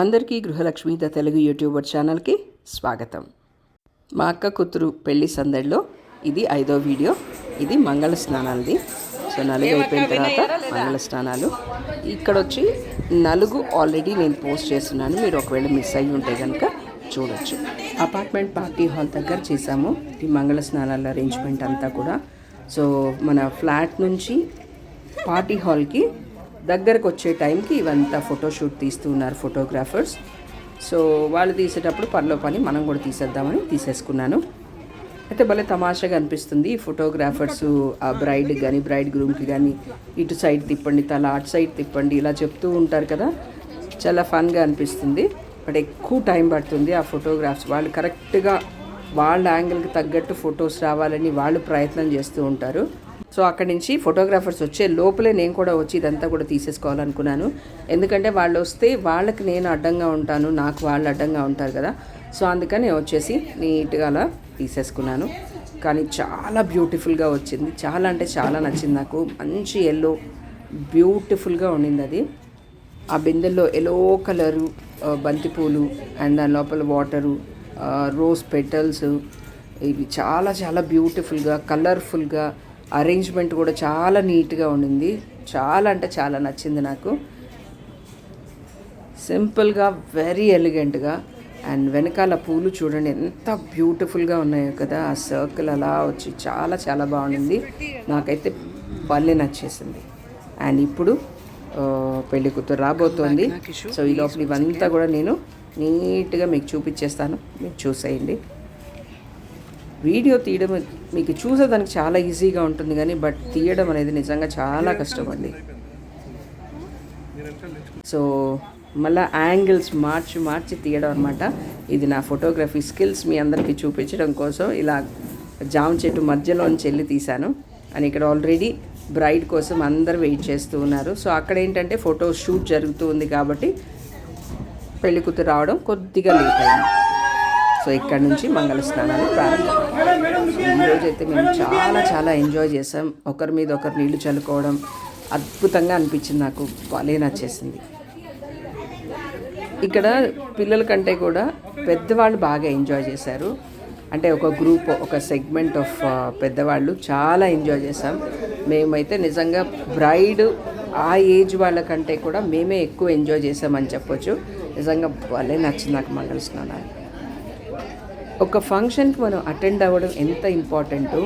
అందరికీ గృహలక్ష్మి the Telugu YouTuber ఛానల్కి స్వాగతం. మా అక్క కూతురు పెళ్ళి సందడిలో ఇది ఐదో వీడియో. ఇది మంగళ స్నానాలది. సో నలుగు అయిపోయిన తర్వాత మంగళ స్నానాలు. ఇక్కడ వచ్చి నలుగు ఆల్రెడీ నేను పోస్ట్ చేస్తున్నాను. మీరు ఒకవేళ మిస్ అయ్యి ఉంటే కనుక చూడొచ్చు. అపార్ట్మెంట్ పార్టీ హాల్ దగ్గర చేసాము ఈ మంగళ స్నానాల అరేంజ్మెంట్ అంతా కూడా. సో మన ఫ్లాట్ నుంచి పార్టీ హాల్కి దగ్గరకు వచ్చే టైంకి ఇవంతా ఫోటోషూట్ తీస్తూ ఉన్నారు ఫోటోగ్రాఫర్స్ సో వాళ్ళు తీసేటప్పుడు పనిలో పని మనం కూడా తీసేద్దామని తీసేసుకున్నాను. అయితే భలే తమాషాగా అనిపిస్తుంది ఈ ఫోటోగ్రాఫర్స్ ఆ బ్రైడ్ కానీ బ్రైడ్ గ్రూమ్కి కానీ ఇటు సైడ్ తిప్పండి తల అటు సైడ్ తిప్పండి ఇలా చెప్తూ ఉంటారు కదా. చాలా ఫన్గా అనిపిస్తుంది. బట్ ఎక్కువ టైం పడుతుంది ఆ ఫోటోగ్రాఫ్స్ వాళ్ళు కరెక్ట్గా వాళ్ళ యాంగిల్కి తగ్గట్టు ఫొటోస్ రావాలని వాళ్ళు ప్రయత్నం చేస్తూ ఉంటారు. సో అక్కడి నుంచి ఫోటోగ్రాఫర్స్ వచ్చే లోపలే నేను కూడా వచ్చి ఇదంతా కూడా తీసేసుకోవాలనుకున్నాను. ఎందుకంటే వాళ్ళు వస్తే వాళ్ళకి నేను అడ్డంగా ఉంటాను నాకు వాళ్ళు అడ్డంగా ఉంటారు కదా. సో అందుకని నేను వచ్చేసి నీట్గా అలా తీసేసుకున్నాను. కానీ చాలా బ్యూటిఫుల్గా వచ్చింది. చాలా అంటే చాలా నచ్చింది నాకు. మంచి ఎల్లో బ్యూటిఫుల్గా ఉండింది అది. ఆ బిందెల్లో ఎల్లో కలరు బంతిపూలు అండ్ దాని లోపల వాటరు రోజ్ పెటల్స్ ఇవి చాలా చాలా బ్యూటిఫుల్గా కలర్ఫుల్గా అరేంజ్మెంట్ కూడా చాలా నీట్గా ఉండింది. చాలా అంటే చాలా నచ్చింది నాకు. సింపుల్గా వెరీ ఎలిగెంట్గా అండ్ వెనకాల పూలు చూడండి ఎంత బ్యూటిఫుల్గా ఉన్నాయో కదా. ఆ సర్కిల్ అలా వచ్చి చాలా చాలా బాగుండింది. నాకైతే భలే నచ్చేసింది. అండ్ ఇప్పుడు పెళ్ళి కూతురు రాబోతోంది. సో ఈ లోపల ఇవంతా కూడా నేను నీట్గా మీకు చూపించేస్తాను. మీరు చూసేయండి. వీడియో తీయడం మీకు చూసేదానికి చాలా ఈజీగా ఉంటుంది కానీ బట్ తీయడం అనేది నిజంగా చాలా కష్టం అండి సో మళ్ళీ యాంగిల్స్ మార్చి మార్చి తీయడం అనమాట ఇది నా ఫోటోగ్రఫీ స్కిల్స్ మీ అందరికీ చూపించడం కోసం ఇలా జామ చెట్టు మధ్యలోంచి వెళ్ళి తీశాను. అని ఇక్కడ ఆల్రెడీ బ్రైడ్ కోసం అందరు వెయిట్ చేస్తూ ఉన్నారు. సో అక్కడ ఏంటంటే ఫోటో షూట్ జరుగుతూ ఉంది కాబట్టి పెళ్ళికూతురు రావడం కొద్దిగా లేట్ అయింది. సో ఇక్కడ నుంచి మంగళ స్నానాలు ప్రారంభం. ఈరోజు అయితే మేము చాలా చాలా ఎంజాయ్ చేసాం. ఒకరి మీద ఒకరు నీళ్ళు చల్లుకోవడం అద్భుతంగా అనిపించింది నాకు. భలే నచ్చేసింది. ఇక్కడ పిల్లల కంటే కూడా పెద్దవాళ్ళు బాగా ఎంజాయ్ చేశారు. అంటే ఒక గ్రూప్ ఒక సెగ్మెంట్ ఆఫ్ పెద్దవాళ్ళు చాలా ఎంజాయ్ చేసాం. మేమైతే నిజంగా బ్రైడ్ ఆ ఏజ్ వాళ్ళకంటే కూడా మేమే ఎక్కువ ఎంజాయ్ చేసామని చెప్పొచ్చు. నిజంగా భలే నచ్చింది నాకు మంగళ స్నానాలు. ఒక ఫంక్షన్కి మనం అటెండ్ అవ్వడం ఎంత ఇంపార్టెంటో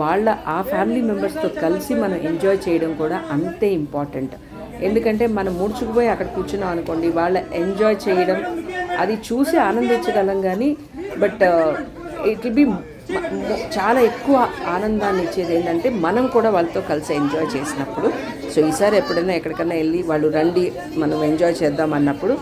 వాళ్ళ ఆ ఫ్యామిలీ మెంబర్స్తో కలిసి మనం ఎంజాయ్ చేయడం కూడా అంతే ఇంపార్టెంట్. ఎందుకంటే మనం ముడుచుకుపోయి అక్కడ కూర్చున్నాం అనుకోండి వాళ్ళ ఎంజాయ్ చేయడం అది చూసి ఆనందించగలం కానీ but uh, it will be చాలా ఎక్కువ ఆనందాన్ని ఇచ్చేది ఏంటంటే మనం కూడా వాళ్ళతో కలిసి ఎంజాయ్ చేసినప్పుడు. సో ఈసారి ఎప్పుడైనా ఎక్కడికైనా వెళ్ళి వాళ్ళు రండి మనం ఎంజాయ్ చేద్దాం అన్నప్పుడు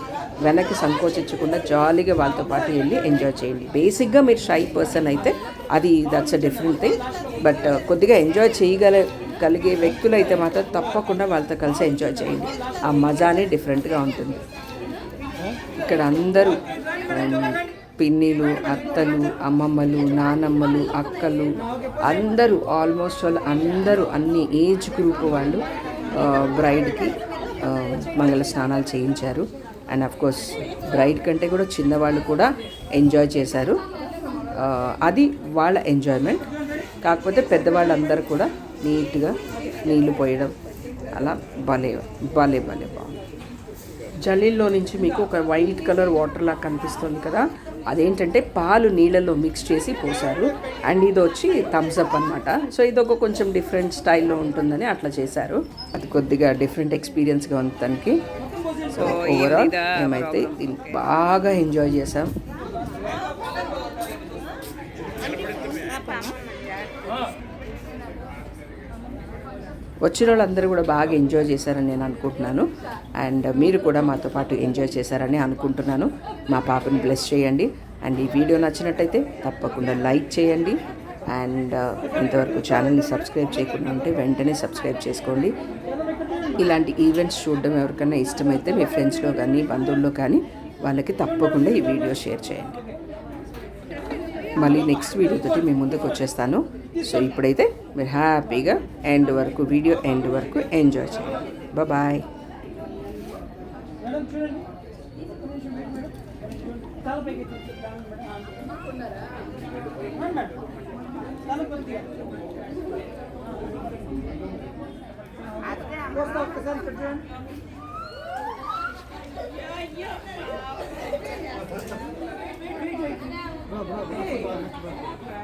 వెనక్కి సంకోచించకుండా జాలీగా వాళ్ళతో పాటు వెళ్ళి ఎంజాయ్ చేయండి. బేసిక్గా మీరు షై పర్సన్ అయితే అది that's a different thing but కొద్దిగా ఎంజాయ్ చేయగల కలిగే వ్యక్తులు అయితే మాత్రం తప్పకుండా వాళ్ళతో కలిసి ఎంజాయ్ చేయండి. ఆ మజానే డిఫరెంట్గా ఉంటుంది. ఇక్కడ అందరూ um, పిన్నిలు అత్తలు అమ్మమ్మలు నానమ్మలు అక్కలు అందరూ ఆల్మోస్ట్ వాళ్ళు అందరూ అన్ని ఏజ్ గ్రూప్ వాళ్ళు uh, బ్రైడ్కి uh, మంగళ స్నానాలు చేయించారు. అండ్ అఫ్ కోర్స్ బ్రైడ్ కంటే కూడా చిన్నవాళ్ళు కూడా ఎంజాయ్ చేశారు. అది వాళ్ళ ఎంజాయ్మెంట్. కాకపోతే పెద్దవాళ్ళందరూ కూడా నీట్గా నీళ్ళు పోయడం అలా భలే భలే భలే బాగుంది. జలీల్లో నుంచి మీకు ఒక వైట్ కలర్ వాటర్ లాగా కనిపిస్తుంది కదా అదేంటంటే పాలు నీళ్ళలో మిక్స్ చేసి పోసారు అండ్ ఇది వచ్చి థమ్స్ అప్ అనమాట సో ఇది ఒక కొంచెం డిఫరెంట్ స్టైల్లో ఉంటుందని అట్లా చేశారు. అది కొద్దిగా డిఫరెంట్ ఎక్స్పీరియన్స్గా ఉంది తనకి. సో ఓవరాల్ మేమైతే దీన్ని బాగా ఎంజాయ్ చేసాం. వచ్చిన వాళ్ళందరూ కూడా బాగా ఎంజాయ్ చేశారని నేను అనుకుంటున్నాను. అండ్ మీరు కూడా మాతో పాటు ఎంజాయ్ చేశారని అనుకుంటున్నాను. మా పాపని బ్లెస్ చేయండి. అండ్ ఈ వీడియో నచ్చినట్టయితే తప్పకుండా లైక్ చేయండి. అండ్ ఇంతవరకు ఛానల్ని సబ్స్క్రైబ్ చేయకుండా ఉంటే వెంటనే సబ్స్క్రైబ్ చేసుకోండి. ఇలాంటి ఈవెంట్స్ చూడడం ఎవరికైనా ఇష్టమైతే మీ ఫ్రెండ్స్లో కానీ బంధువుల్లో కానీ వాళ్ళకి తప్పకుండా ఈ వీడియో షేర్ చేయండి. మళ్ళీ నెక్స్ట్ వీడియోతోటి మీ ముందుకు వచ్చేస్తాను. సో ఇప్పుడైతే మీరు హ్యాపీగా ఎండ్ వరకు వీడియో ఎండ్ వరకు ఎంజాయ్ చేయండి. బాయ్ తలపైకి ఎత్తి. ఆ, మేడం. తల కొద్దిగా. వస్తా ఒక్కసారి ఇక్కడ చూడండి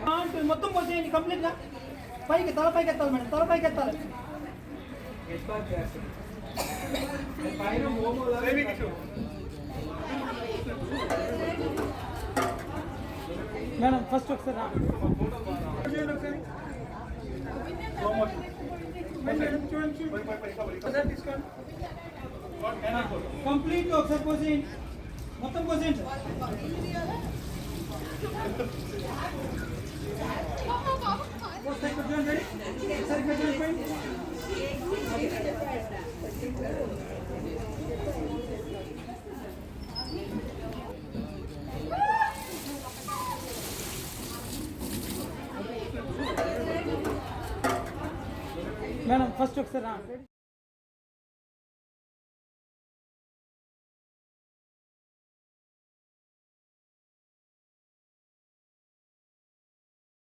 ఆ, ఉంటుంది. మొత్తం పోసేయండి కంప్లీట్గా పైకి తల పైకి ఎత్తాలి మేడం తల పైకి ఎత్తాలి మేడం ఫస్ట్ ఒకసారి రా. చూడండి ఒకసారి మేడం చూడండి చూడండి ఒకసారి తీసుకోండి కంప్లీట్ ఒకసారి పోసేయండి మొత్తం పోసేయండి సార్ ఒకసారి ఇక్కడ చూడండి ready? ఒకసారి ఇక్కడ చూడండి మేడం ఫస్ట్ ఒకసారి